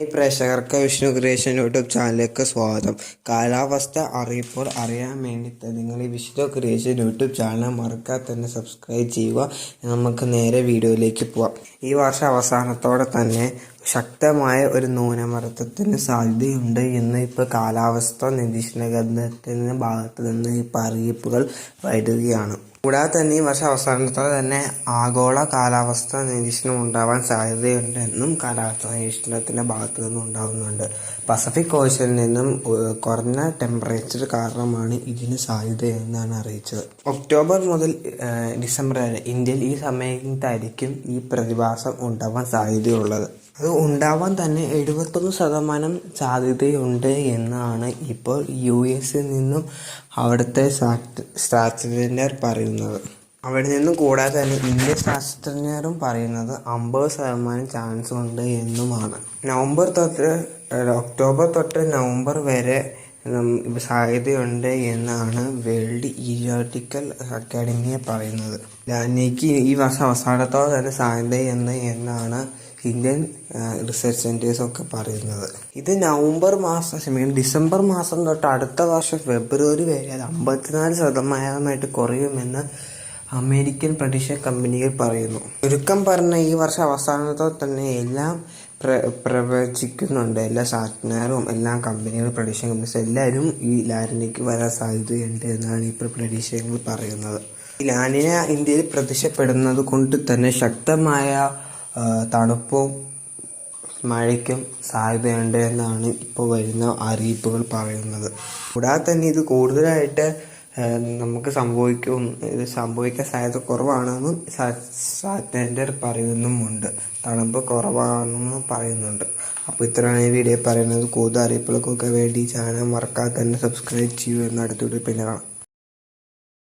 പ്രേക്ഷകർക്ക് Vishnu creation YouTube ചാനലിലേക്ക് സ്വാഗതം. കാലാവസ്ഥ അറിയിപ്പോൾ അറിയാൻ വേണ്ടിയിട്ട് നിങ്ങൾ ഈ വിഷ്ണു ക്രിയേഷൻ യൂട്യൂബ് ചാനൽ മറക്കാതെ തന്നെ സബ്സ്ക്രൈബ് ചെയ്യുക. നമുക്ക് നേരെ വീഡിയോയിലേക്ക് പോവാം. ഈ വർഷം അവസാനത്തോടെ തന്നെ ശക്തമായ ഒരു ന്യൂനമർദ്ദത്തിന് സാധ്യതയുണ്ട് എന്ന് ഇപ്പോൾ കാലാവസ്ഥ നിരീക്ഷണ കേന്ദ്രത്തിന്റെ ഭാഗത്ത് നിന്ന് ഇപ്പോൾ അറിയിപ്പുകൾ വരികയാണ് കൂടാതെ തന്നെ ഈ വർഷം അവസാനത്തോടെ തന്നെ ആഗോള കാലാവസ്ഥ നിരീക്ഷണം ഉണ്ടാവാൻ സാധ്യതയുണ്ടെന്നും കാലാവസ്ഥ നിരീക്ഷണത്തിന്റെ ഭാഗത്തു നിന്നും ഉണ്ടാകുന്നുണ്ട് പസഫിക് ഓഷ്യനിൽ നിന്നും കുറഞ്ഞ ടെമ്പറേച്ചർ കാരണമാണ് ഇതിന് സാധ്യതയെന്നാണ് അറിയിച്ചത്. ഒക്ടോബർ മുതൽ ഡിസംബർ വരെ ഇന്ത്യയിൽ ഈ സമയത്തായിരിക്കും ഈ പ്രതിഭാസം ഉണ്ടാവാൻ സാധ്യതയുള്ളത്. അത് ഉണ്ടാവാൻ തന്നെ എഴുപത്തൊന്ന് ശതമാനം സാധ്യതയുണ്ട് എന്നാണ് ഇപ്പോൾ യു എസിൽ നിന്നും അവിടുത്തെ ശാസ്ത്ര- ശാസ്ത്രജ്ഞർ പറയുന്നത്. അവിടെ നിന്നും കൂടാതെ തന്നെ ഇന്ത്യൻ ശാസ്ത്രജ്ഞരും പറയുന്നത് അമ്പത് ശതമാനം ചാൻസ് ഉണ്ട് എന്നുമാണ്. നവംബർ തൊട്ട് ഒക്ടോബർ തൊട്ട് നവംബർ വരെ സാധ്യതയുണ്ട് എന്നാണ് വേൾഡ് ഇയോട്ടിക്കൽ അക്കാഡമിയെ പറയുന്നത്. ലാനിക്ക് ഈ വർഷം അവസാനത്തോടെ തന്നെ സാധ്യതയെന്ന് എന്നാണ് ഇന്ത്യൻ റിസർച്ച് സെന്റേഴ്സ് ഒക്കെ പറയുന്നത്. ഇത് നവംബർ മാസം ക്ഷമിക്കണം ഡിസംബർ മാസം തൊട്ട് അടുത്ത വർഷം ഫെബ്രുവരി വരെ അത് അമ്പത്തിനാല് ശതമാനമായിട്ട് കുറയുമെന്ന് അമേരിക്കൻ പ്രഡിഷൻ കമ്പനികൾ പറയുന്നു. ചുരുക്കം പറഞ്ഞ ഈ വർഷം അവസാനത്തോടെ തന്നെ എല്ലാം പ്ര പ്രവചിക്കുന്നുണ്ട്. എല്ലാ ശാസ്ത്രജ്ഞരും എല്ലാ കമ്പനികളും പ്രഡിഷൻ കമ്പനീസ് എല്ലാവരും ഈ ലാനിലേക്ക് വരാൻ സാധ്യതയുണ്ട് എന്നാണ് ഇപ്പോൾ പ്രതീക്ഷകൾ പറയുന്നത്. ഈ ലാനിന ഇന്ത്യയിൽ പ്രത്യക്ഷപ്പെടുന്നത് കൊണ്ട് തന്നെ ശക്തമായ തണുപ്പും മഴയ്ക്കും സാധ്യതയുണ്ട് എന്നാണ് ഇപ്പോൾ വരുന്ന അറിയിപ്പുകൾ പറയുന്നത്. കൂടാതെ തന്നെ ഇത് കൂടുതലായിട്ട് നമുക്ക് സംഭവിക്കും ഇത് സംഭവിക്കാൻ സാധ്യത കുറവാണെന്നും സാറ്റൻഡർ പറയുന്നുമുണ്ട്. തണുപ്പ് കുറവാണെന്നും പറയുന്നുണ്ട്. അപ്പോൾ ഇത്രയാണ് ഈ വീഡിയോ പറയുന്നത്. കൂടുതൽ അറിയിപ്പുകൾക്കൊക്കെ വേണ്ടി ചാനൽ മറക്കാതെ തന്നെ സബ്സ്ക്രൈബ് ചെയ്യൂ. എന്ന് പിന്നെ കാണാം.